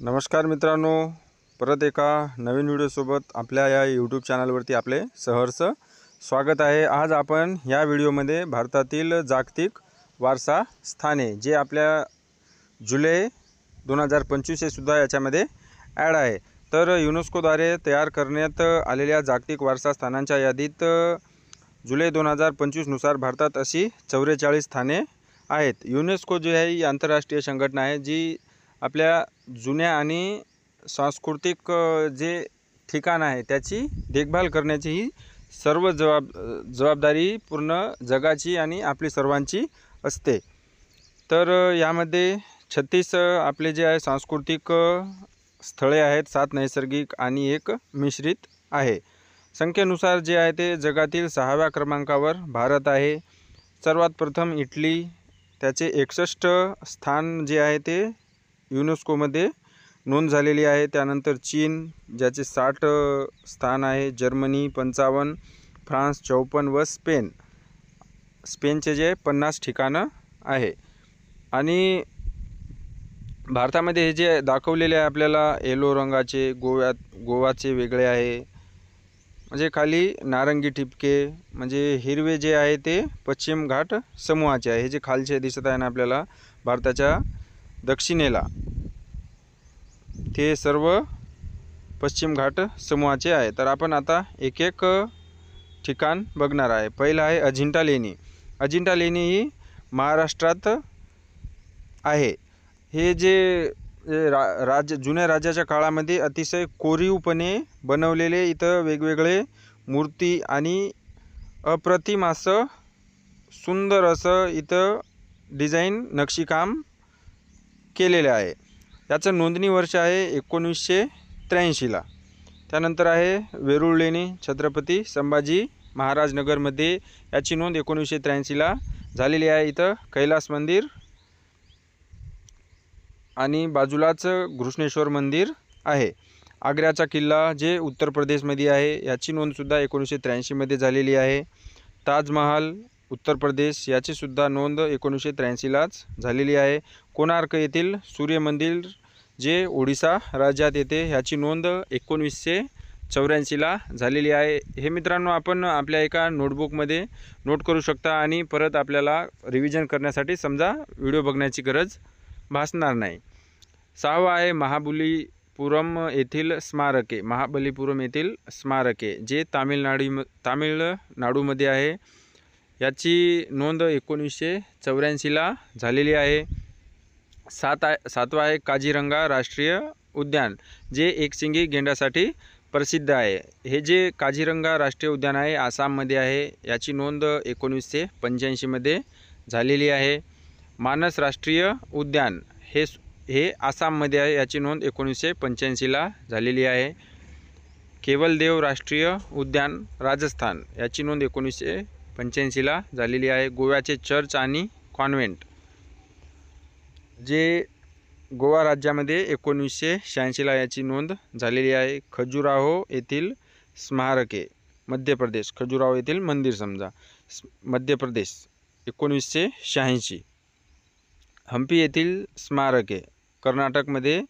नमस्कार मित्रांनो. परत एका नवीन व्हिडिओसोबत आपल्या या यूट्यूब चॅनलवरती आपले सहर्ष स्वागत आहे. आज आपण या व्हिडिओमध्ये भारतातील जागतिक वारसा स्थाने जे आपल्या जुलै दोन हजार पंचवीस हे सुद्धा याच्यामध्ये ॲड आहे. तर युनेस्कोद्वारे तयार करण्यात आलेल्या जागतिक वारसा स्थानांच्या यादीत जुलै दोन हजार पंचवीसनुसार भारतात अशी चौवेचाळीस स्थाने आहेत. युनेस्को जी आहे ही आंतरराष्ट्रीय संघटना आहे जी आपल्या जुन्या आणि सांस्कृतिक जे ठिकाण आहे त्याची देखभाल करण्याची ही सर्व जबाब जबाबदारी पूर्ण जगाची आणि आपली सर्वांची असते. तर यामध्ये छत्तीस आपले जे आहे सांस्कृतिक स्थळे आहेत सात नैसर्गिक आणि एक मिश्रित आहे. संख्येनुसार जे आहे ते जगातील सहाव्या क्रमांकावर भारत आहे. सर्वात प्रथम इटली त्याचे एकसष्ट स्थान जे आहे ते युनेस्कोमध्ये नोंद झालेली आहे. त्यानंतर चीन ज्याचे साठ स्थान आहे. जर्मनी पंचावन्न फ्रान्स चौपन्न व स्पेन. स्पेनचे जे पन्नास ठिकाणं आहे. आणि भारतामध्ये हे जे दाखवलेले आहे आपल्याला येलो रंगाचे गोव्यात गोवाचे वेगळे आहे. म्हणजे खाली नारंगी ठिपके म्हणजे हिरवे जे आहे ते पश्चिम घाट समूहाचे आहे. हे जे खालचे दिसत आहे ना आपल्याला भारताच्या दक्षिणेला. ते सर्व पश्चिम घाट समूहाचे आहे. तर आपण आता एक एक ठिकाण बघणार आहे. पहिलं आहे अजिंठा लेणी. अजिंठा लेणी ही महाराष्ट्रात आहे. हे जे रा राज जुन्या राज्याच्या काळामध्ये अतिशय कोरीवपणे बनवलेले इथं वेगवेगळे मूर्ती आणि अप्रतिम असं सुंदर असं इथं डिझाईन नक्षीकाम केलेले आहे. याचं नोंदणी वर्ष आहे एकोणीसशे त्र्याऐंशीला. त्यानंतर आहे वेरूळ लेणी छत्रपती संभाजी महाराज नगरमध्ये याची नोंद एकोणीसशे त्र्याऐंशीला झालेली आहे. इथं कैलास मंदिर आणि बाजूलाच घृष्णेश्वर मंदिर आहे. आग्र्याचा किल्ला जे उत्तर प्रदेशमध्ये आहे याची नोंदसुद्धा एकोणीसशे त्र्याऐंशीमध्ये झालेली आहे. ताजमहाल उत्तर प्रदेश याचीसुद्धा नोंद एकोणीसशे त्र्याऐंशीलाच झालेली आहे. कोणार्क येथील सूर्यमंदिर जे ओडिसा राज्यात येते ह्याची नोंद एकोणीसशे चौऱ्याऐंशीला झालेली आहे. हे मित्रांनो आपण आपल्या एका नोटबुकमध्ये नोट करू शकता आणि परत आपल्याला रिव्हिजन करण्यासाठी समजा व्हिडिओ बघण्याची गरज भासणार नाही. सहावं आहे महाबलीपुरम येथील स्मारके. महाबलीपुरम येथील स्मारके जे तामिळनाडू तामिळनाडूमध्ये आहे. याची नोंद एकोणीसशे चौऱ्याऐंशीला झालेली आहे. सात आहे सातवा आहे काजीरंगा राष्ट्रीय उद्यान जे एकशिंगी गेंड्यासाठी प्रसिद्ध आहे. हे जे काजीरंगा राष्ट्रीय उद्यान आहे आसाममध्ये आहे. याची नोंद एकोणीसशे पंच्याऐंशीमध्ये झालेली आहे. मानस राष्ट्रीय उद्यान हे हे आसाममध्ये आहे. याची नोंद एकोणीसशे पंच्याऐंशीला झालेली आहे. केवलदेव राष्ट्रीय उद्यान राजस्थान याची नोंद एकोणीसशे पंच्याऐंशीला झालेली आहे गोव्याचे चर्च आणि कॉन्व्हेंट जे गोवा राज्यामध्ये एकोणीसशे शहाऐंशीला याची नोंद झालेली आहे. खजुराहो येथील स्मारके मध्य प्रदेश खजुराहो येथील मंदिर समजा मध्य प्रदेश एकोणीसशे शहाऐंशी. हम्पी येथील स्मारके कर्नाटकमध्ये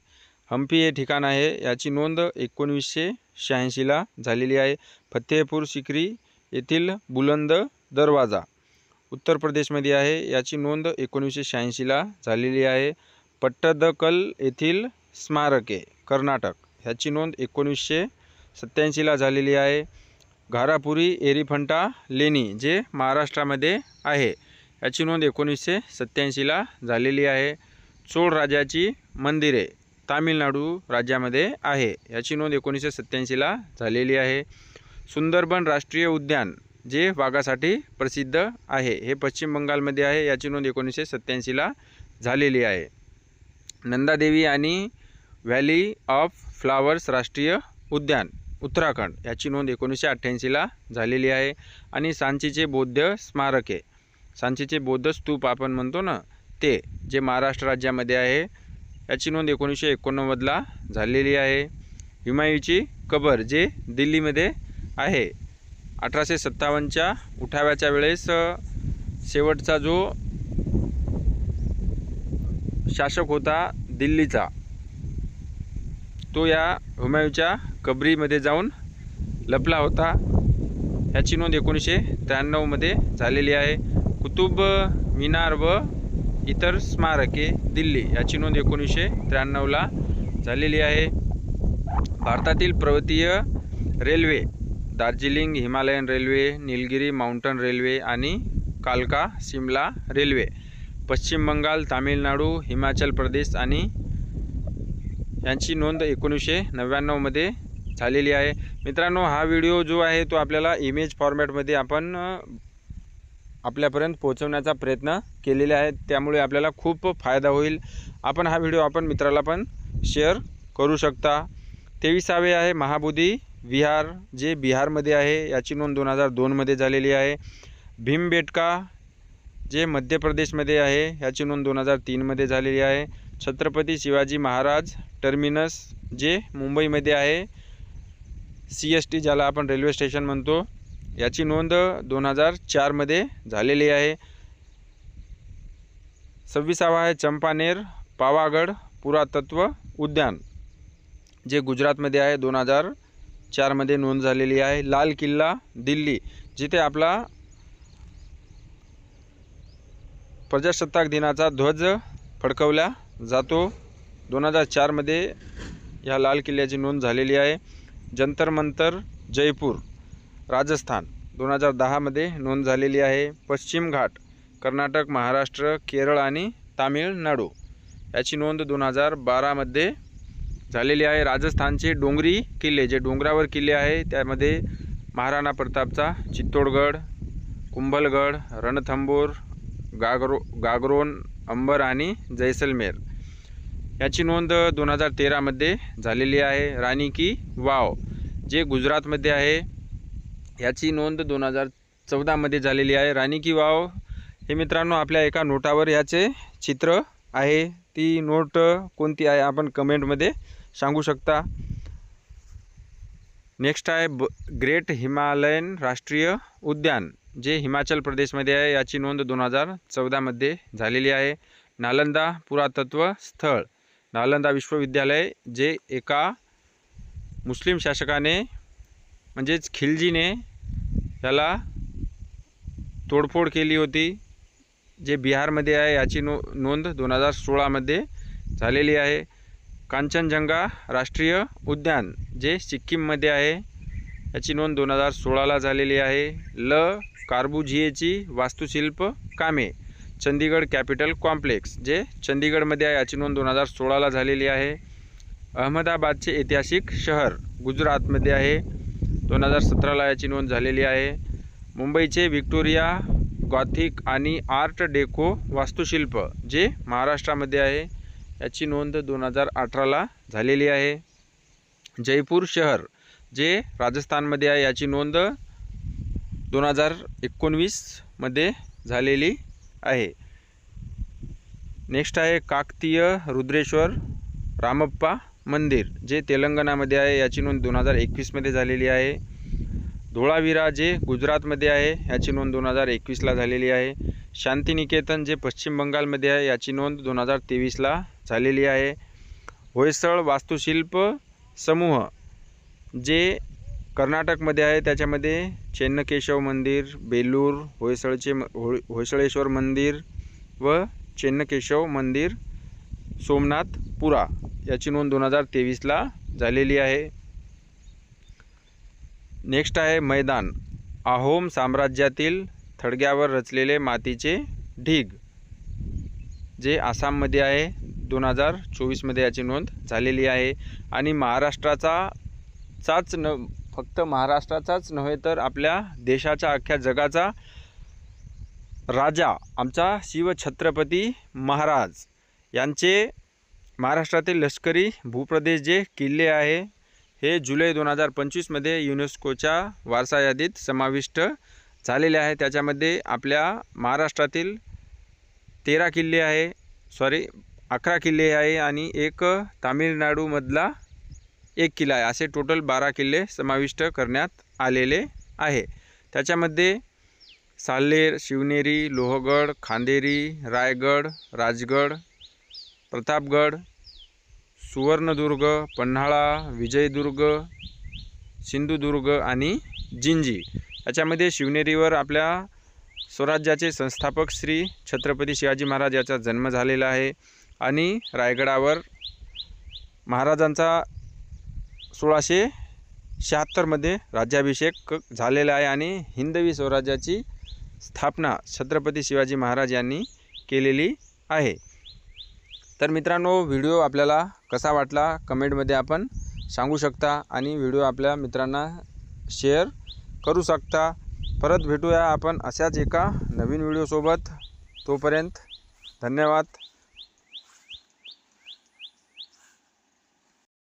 हम्पी हे ठिकाण आहे याची नोंद एकोणीसशे शहाऐंशीला झालेली आहे. फतेहपूर सिक्री येथील बुलंद दरवाजा उत्तर प्रदेशमध्ये आहे. याची नोंद एकोणीसशे शहाऐंशीला झालेली आहे. पट्टदकल येथील स्मारके कर्नाटक ह्याची नोंद एकोणीसशे सत्त्याऐंशीला झालेली आहे. घारापुरी एरिफंटा लेणी जे महाराष्ट्रामध्ये आहे याची नोंद एकोणीसशे सत्त्याऐंशीला झालेली आहे. चोळ राजाची मंदिरे तामिळनाडू राज्यामध्ये आहे याची नोंद एकोणीसशे सत्त्याऐंशीला झालेली आहे. सुंदरबन राष्ट्रीय उद्यान जे वाघासाठी प्रसिद्ध आहे. हे पश्चिम बंगालमध्ये आहे. याची नोंद एकोणीसशे सत्त्याऐंशीला झालेली आहे. नंदादेवी आणि व्हॅली ऑफ फ्लावर्स राष्ट्रीय उद्यान उत्तराखंड याची नोंद एकोणीसशे अठ्ठ्याऐंशीला झालेली आहे. आणि सांचीचे बौद्ध स्मारके सांचीचे बौद्ध स्तूप आपण म्हणतो ना ते जे महाराष्ट्र राज्यामध्ये आहे याची नोंद एकोणीसशे एकोणनव्वदला झालेली आहे. हुमायूची कबर जे दिल्लीमध्ये आहे. अठराशे सत्तावन्नच्या उठाव्याच्या वेळेस शेवटचा जो शासक होता दिल्लीचा तो या हुमायूच्या कबरीमध्ये जाऊन लपला होता. ह्याची नोंद एकोणीसशे त्र्याण्णवमध्ये झालेली आहे. कुतुब मिनार व इतर स्मारके दिल्ली याची नोंद एकोणीसशे त्र्याण्णवला झालेली आहे. भारतातील पर्वतीय railway Darjeeling Himalayan railway Nilgiri mountain railway आणि कालका शिमला रेल्वे. पश्चिम बंगाल तामिळनाडू हिमाचल प्रदेश आणि यांची नोंद एकोणीसशे नव्याण्णवमध्ये झालेली आहे. मित्रांनो हा व्हिडिओ जो आहे तो आपल्याला इमेज फॉर्मॅटमध्ये आपण आपल्यापर्यंत पोहोचवण्याचा प्रयत्न केलेले आहे त्यामुळे आपल्याला खूप फायदा होईल. आपण हा व्हिडिओ आपण मित्राला पण शेअर करू शकता. तेविसावे आहे महाबोधी विहार जे बिहारमध्ये आहे याची नोंद दोन हजार दोनमध्ये झालेली आहे. भीमबेटका जे मध्य प्रदेशमध्ये आहे याची नोंद दोन हजार तीनमध्ये झालेली आहे. छत्रपती शिवाजी महाराज टर्मिनस जे मुंबईमध्ये आहे सी एस टी ज्याला आपण रेल्वे स्टेशन म्हणतो याची नोंद दोन हजार चारमध्ये झालेली आहे. सव्वीसावा आहे चंपानेर पावागड पुरातत्व उद्यान जे गुजरातमध्ये आहे दोन हजार चारमध्ये नोंद झालेली आहे. लाल किल्ला दिल्ली जिथे आपला प्रजासत्ताक दिनाचा ध्वज फडकवला जातो. दोन हजार चारमध्ये ह्या लाल किल्ल्याची नोंद झालेली आहे. जंतर मंतर जयपूर राजस्थान दोन हजार दहामध्ये नोंद झालेली आहे. पश्चिम घाट कर्नाटक महाराष्ट्र केरळ आणि तामिळनाडू. याची नोंद दोन हजार बारामध्ये झालेली आहे राजस्थानचे डोंगरी किल्ले जे डोंगरावर किल्ले आहे. त्यामध्ये महाराणा प्रतापचा चित्तोडगड कुंभलगड रणथंबोर गागरो गागरोन अंबर आणि जैसलमेर. याची नोंद दोन हजार तेरामध्ये झालेली आहे. राणी की वाव जे गुजरातमध्ये आहे. याची नोंद दोन हजार चौदामध्ये झालेली आहे. राणी की वाव हे मित्रांनो आपल्या एका नोटावर याचे चित्र आहे. ती नोट कोणती आहे आपण कमेंटमध्ये सांगू शकता? नेक्स्ट आहे ब ग्रेट हिमालयन राष्ट्रीय उद्यान जे हिमाचल प्रदेशमध्ये आहे. याची नोंद दोन हजार चौदामध्ये झालेली आहे. नालंदा पुरातत्व स्थळ. नालंदा विश्वविद्यालय जे एका मुस्लिम शासकाने म्हणजेच खिलजीने याला तोडफोड केली होती जे बिहारमध्ये आहे. याची नो नोंद दोन हजार सोळामध्ये झालेली आहे. कांचनजंगा राष्ट्रीय उद्यान जे सिक्कीममध्ये आहे. याची नोंद दोन हजार सोळाला झालेली आहे. ल. कार्बुझिएची वास्तुशिल्प कामे चंदीगड कॅपिटल कॉम्प्लेक्स जे चंदीगडमध्ये आहे. याची नोंद दोन हजार सोळाला झालेली आहे. अहमदाबादचे ऐतिहासिक शहर गुजरातमध्ये आहे. दोन हजार सतराला याची नोंद झालेली आहे. मुंबईचे व्हिक्टोरिया गॉथिक आणि आर्ट डेको वास्तुशिल्प जे महाराष्ट्रामध्ये आहे. याची नोंद दोन हजार अठराला झालेली आहे. जयपूर शहर जे राजस्थानमध्ये आहे याची नोंद दोन हजार एकोणवीसमध्ये झालेली आहे. नेक्स्ट आहे काकतीय रुद्रेश्वर रामप्पा मंदिर जे तेलंगणामध्ये आहे याची नोंद दोन हजार एकवीसमध्ये झालेली आहे. धोळावीरा जे गुजरातमध्ये आहे याची नोंद दोन हजार एकवीसला झालेली आहे. शांतिनिकेतन जे पश्चिम बंगालमध्ये आहे याची नोंद दोन हजार तेवीसला झालेली आहे. होयसळ वास्तुशिल्प समूह जे कर्नाटकमध्ये आहे त्याच्यामध्ये चेन्नकेशव मंदिर बेलूर होयसळचे म होय होयसळेश्वर मंदिर व चेन्नकेशव मंदिर सोमनाथपुरा याची नोंद दोन हजार तेवीसला झालेली आहे. नेक्स्ट आहे मैदान आहोम साम्राज्यातील थडग्यावर रचलेले मातीचे ढीग जे आसाममध्ये आहे. दोन हजार चोवीसमध्ये याची नोंद झालेली आहे. आणि महाराष्ट्राचा चाच न फक्त महाराष्ट्राचाच नव्हे तर आपल्या देशाच्या अख्ख्या जगाचा राजा आमचा शिवछत्रपती महाराज यांचे महाराष्ट्रातील लष्करी भूप्रदेश जे किल्ले आहे हे जुलै दोन हजार पंचवीसमध्ये युनेस्कोच्या वारसा यादीत समाविष्ट झालेले आहे. त्याच्यामध्ये आपल्या महाराष्ट्रातील तेरा किल्ले आहे. सॉरी अकरा किल्ले आहे आणि एक तामिळनाडूमधला एक किल्ला आहे. असे टोटल बारा किल्ले समाविष्ट करण्यात आलेले आहे. त्याच्यामध्ये साल्हेर शिवनेरी लोहगड खांदेरी रायगड राजगड प्रतापगड सुवर्णदुर्ग पन्हाळा विजयदुर्ग सिंधुदुर्ग आणि जिंजी. याच्यामध्ये शिवनेरीवर आपल्या स्वराज्याचे संस्थापक श्री छत्रपती शिवाजी महाराज याचा जन्म झालेला आहे. आणि रायगडावर महाराजांचा सोळाशे शहात्तरमध्ये राज्याभिषेक झालेला आहे आणि हिंदवी स्वराज्याची स्थापना छत्रपती शिवाजी महाराज यांनी केलेली आहे. तर मित्रांनो व्हिडिओ आपल्याला कसा वाटला? कमेंटमध्ये आपण सांगू शकता आणि व्हिडिओ आपल्या मित्रांना शेअर करू शकता. परत भेटूया आपण अशाच एका नवीन व्हिडिओसोबत. तोपर्यंत धन्यवाद.